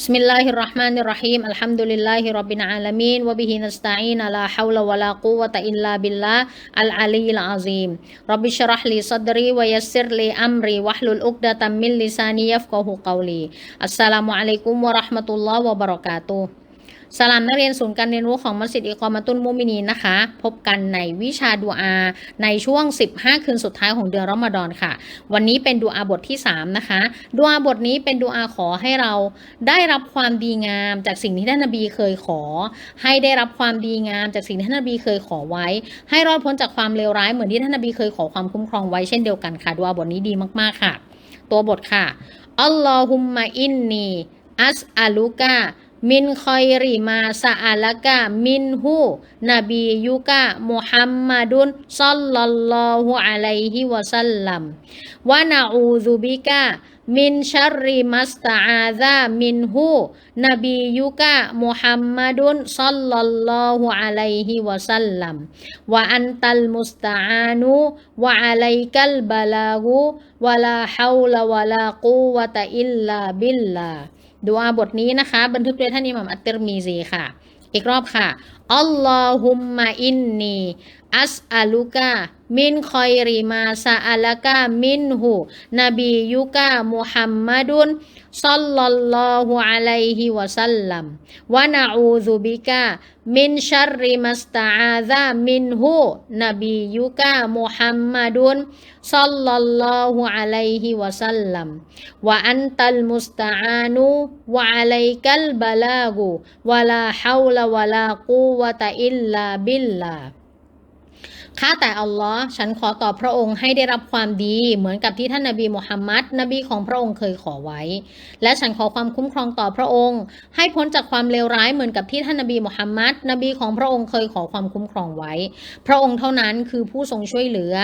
بسم الله الرحمن الرحيم الحمد لله رب العالمين وبه نستعين لا حول ولا قوة إلا بالله العلي العظيم رب اشرح لي صدري ويسر لي أمري واحلل عقدة من لساني يفقه قولي السلام عليكم ورحمة الله وبركاته สลามนักเรียนศูนย์การเรียนรู้ของมัสยิดอิกอมาตุนมุมินีนะคะ พบกันในวิชาดูอา ในช่วง 15 คืนสุดท้ายของเดือนรอมฎอนค่ะ วันนี้เป็นดูอาบทที่ 3 นะคะดูอาบทนี้เป็นดูอาขอให้เราได้รับความดีงาม จากสิ่งที่ท่านนบีเคยขอ ให้ได้รับความดีงาม จากสิ่งที่ท่านนบีเคยขอไว้ ให้รอดพ้นจากความเลวร้ายเหมือนที่ท่านนบีเคยขอความคุ้มครองไว้เช่นเดียวกันค่ะดูอาบทนี้ดีมากๆค่ะ ตัวบทค่ะอัลลอฮุมมะอินนีอัสอาลุกะ มินคอยริมาซาอาลกะมินฮูนบียุกะมุฮัมมัดุนซัลลัลลอฮุอะลัยฮิวะสัลลัมวะนะอูซุบิกะมินาอาซามินฮูนบียุกะ มุฮัมมัดุนซัลลัลลอฮุอะลัยฮิวะสัลลัมวะอันตัลมุสตาอานูวะอะลัยกัลบะลากูวะลาฮาวละวะลากูวะตะอิลลาบิลลา ดูอาบทนี้นะคะ บันทึกโดยท่านอิหม่ามอัตเตอร์มีซีค่ะ อีกรอบค่ะ อัลลอฮุมมะอินนีอัสอาลุกะ มินคอยริมาซาอาลกะมินหูนบียุกะมุฮัมมัดุนซัลลัลลอฮุอะลัยฮิวะสัลลัมวะนะอูซุบิกะมินชัรริมัสตาอาซามินหูนบียุกะมุฮัมมัดุนซัลลัลลอฮุอะลัยฮิวะสัลลัมวะอันตัลมุสตาอานูวะอะลัยกัลบะลากูวะลาฮาวละวะลากูวะตะอิลลาบิลลา ข้าแต่อัลลอฮ์ฉันขอต่อพระองค์ให้ได้รับความดี เหมือนกับที่ท่านนบีมุฮัมมัดนบีของพระองค์เคยขอไว้ และฉันขอความคุ้มครองต่อพระองค์ ให้พ้นจากความเลวร้ายเหมือนกับที่ท่านนบีมุฮัมมัดนบีของพระองค์เคยขอความคุ้มครองไว้ พระองค์เท่านั้นคือผู้ทรงช่วยเหลือ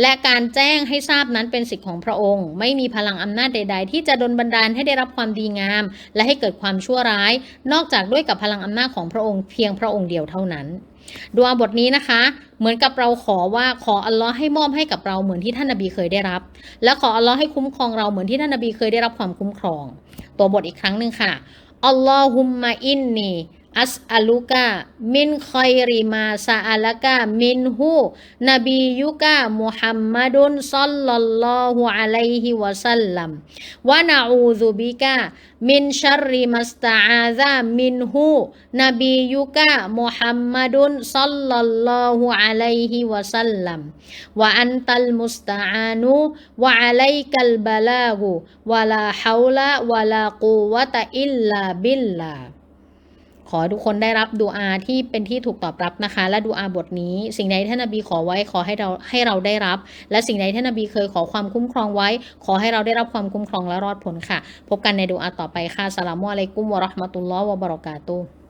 และการแจ้งให้ทราบนั้นเป็นสิทธิของพระองค์ ไม่มีพลังอำนาจใด ๆ ที่จะดลบันดาลให้ได้รับความดีงาม และให้เกิดความชั่วร้าย นอกจากด้วยกับพลังอำนาจของพระองค์เพียงพระองค์เดียวเท่านั้น ดูอาบทนี้นะคะ เหมือนกับเราขอว่าขออัลลอฮ์ให้มอบให้กับเราเหมือนที่ท่านนบีเคยได้รับ และขออัลลอฮ์ให้คุ้มครองเราเหมือนที่ท่านนบีเคยได้รับความคุ้มครอง ตัวบทอีกครั้งหนึ่งค่ะอัลลอฮุมมาอินนี อัสอาลุกะมินคอยริมาซาอาลกะมินฮูนบียุกะมุฮัมมัดุนซัลลัลลอฮุอะลัยฮิวะสัลลัมวะนะอูซุบิกะมินชัรริมัสตาอาซามินฮูนบียุกะมุฮัมมัดุนซัลลัลลอฮุอะลัยฮิวะสัลลัมวะอันตัลมุสตาอานูวะอะลัยกัลบะลากูวะลาฮาวละวะลากูวะตะอิลลาบิลลา ขอทุกคนได้รับดูอาที่เป็นที่ถูกตอบรับนะคะ และดูอาบทนี้ สิ่งใดท่านนบีขอไว้ขอให้เราให้เราได้รับ และสิ่งใดท่านนบีเคยขอความคุ้มครองไว้ ขอให้เราได้รับความคุ้มครองและรอดพ้นค่ะ พบกันในดูอาต่อไปค่ะสลามุอะลัยกุมวะราะห์มะตุลลอฮ์วะบะเราะกาตุ